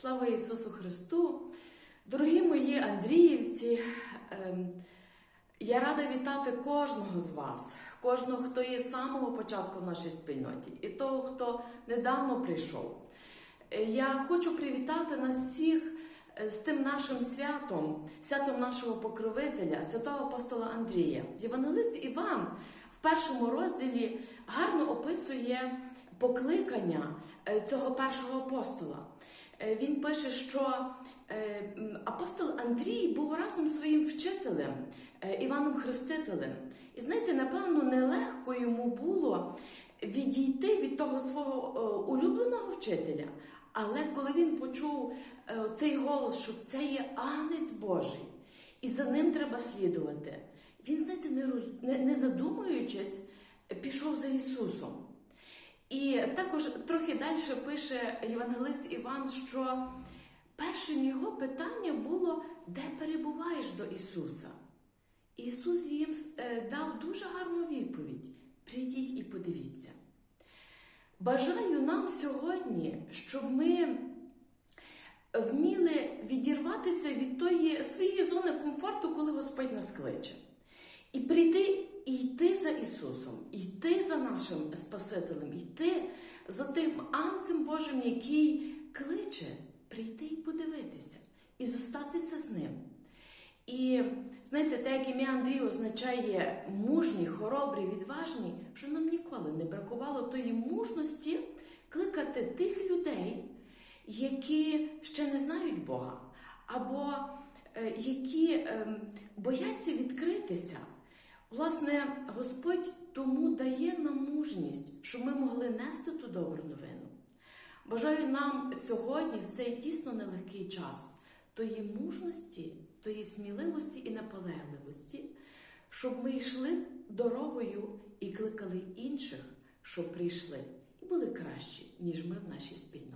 Слава Ісусу Христу! Дорогі мої Андріївці, ем, я рада вітати кожного з вас, кожного, хто є з самого початку в нашій спільноті, і того, хто недавно прийшов. Е, Я хочу привітати нас всіх е, з тим нашим святом, святом нашого покровителя, святого апостола Андрія. Євангелист Іван в першому розділі гарно описує покликання е, цього першого апостола. Е, Він пише, що е, апостол Андрій був разом своїм вчителем Іваном Хрестителем. І знаєте, напевно, нелегко йому було відійти від того свого улюбленого вчителя. Але коли він почув цей голос, що це є агнець Божий, і за ним треба слідувати, він, знаєте, не, роз... не задумуючись, пішов за Ісусом. І також трохи далі пише євангелист Іван, що першим його питання було, де перебуваєш до Ісуса? Ісус їм е, дав дуже гарну відповідь: прийдіть і подивіться. Бажаю нам сьогодні, щоб ми вміли відірватися від тої своєї зони комфорту, коли Господь нас кличе. І прийти за Ісусом, йти за нашим Спасителем, йти за тим анцем Божим, який кличе, прийти і подивитися, і зостатися з ним. І знаєте, те, як ім'я Андрій означає мужній, хоробрий, відважний, що нам ніколи не бракувало тої мужності кликати тих людей, які ще не знають Бога, або е, які е, бояться відкритися. Власне, Господь тому дає нам мужність, щоб ми могли нести ту добру новину. Бажаю нам сьогодні, в цей дійсно нелегкий час, тої мужності, тої сміливості і наполегливості, щоб ми йшли дорогою і кликали інших, щоб прийшли і були кращі, ніж ми в нашій спільноті.